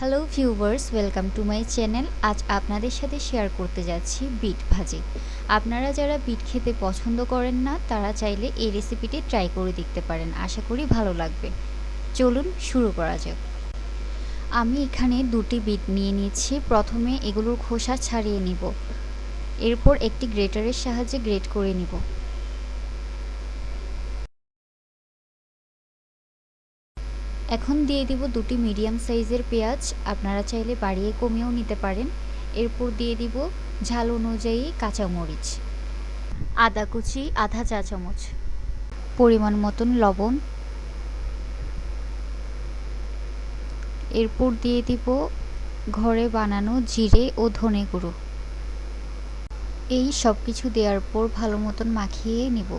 Hello viewers welcome to my channel আজ আপনাদের সাথে শেয়ার করতে যাচ্ছি বিট ভাজি। আপনারা যারা বিট খেতে পছন্দ করেন না, তারা চাইলে এই রেসিপিটি ট্রাই করে দেখতে পারেন। আশা করি ভালো লাগবে। চলুন শুরু করা যাক। আমি এখানে দুটি বিট নিয়ে নিচ্ছি। প্রথমে এগুলোর খোসা ছাড়িয়ে নিব। এরপর একটি গ্রেটারের সাহায্যে গ্রেট করে নিব। এখন দিয়ে দিব দুটি মিডিয়াম সাইজের পেঁয়াজ। আপনারা চাইলে বাড়িয়ে কমিয়েও নিতে পারেন। এরপর দিয়ে দিব ঝাল অনুযায়ী কাঁচামরিচ আদা কুচি, আধা চা চামচ। পরিমাণ মতন লবণ। এরপর দিয়ে দিব ঘরে বানানো জিরে ও ধনে গুঁড়ো। এই সব কিছু দেওয়ার পর ভালো মতন মাখিয়ে নিব।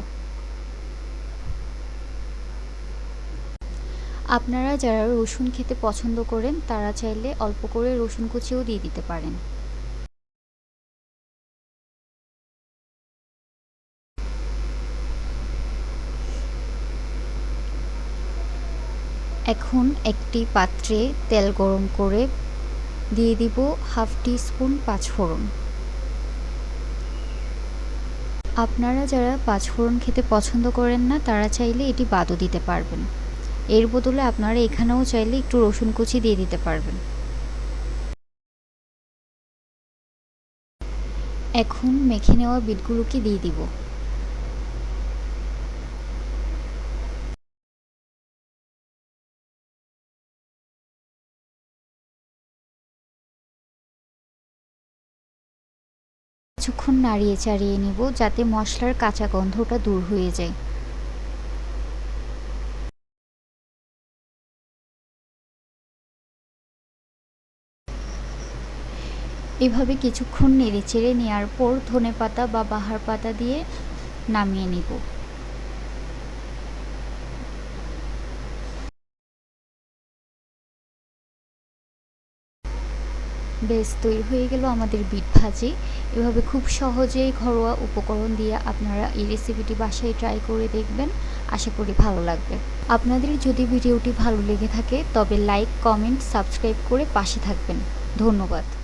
আপনারা যারা রসুন খেতে পছন্দ করেন, তারা চাইলে অল্প করে রসুন কুচিও দিয়ে দিতে পারেন। এখন একটি পাত্রে তেল গরম করে দিয়ে দিব হাফ টি স্পুন পাঁচফোড়ন। আপনারা যারা পাঁচফোড়ন খেতে পছন্দ করেন না, তারা চাইলে এটি বাদও দিতে পারবেন। এর বদলে আপনারা এখানেও চাইলে একটু রসুন কুচি দিয়ে দিতে পারবেন। এখন মেখে নেওয়া বিটগুলোকে দিয়ে দিব। কিছুক্ষণ নাড়িয়ে চাড়িয়ে নিব যাতে মশলার কাঁচা গন্ধটা দূর হয়ে যায়। এভাবে কিছুক্ষণ নেড়ে চেড়ে নেওয়ার পর ধনে পাতা বা বাহার পাতা দিয়ে নামিয়ে নিব। বেশ, তৈরি হয়ে গেল আমাদের বিট ভাজি। এভাবে খুব সহজেই ঘরোয়া উপকরণ দিয়ে আপনারা এই রেসিপিটি বাসায় ট্রাই করে দেখবেন। আশা করি ভালো লাগবে। আপনাদের যদি ভিডিওটি ভালো লেগে থাকে, তবে লাইক কমেন্ট সাবস্ক্রাইব করে পাশে থাকবেন। ধন্যবাদ।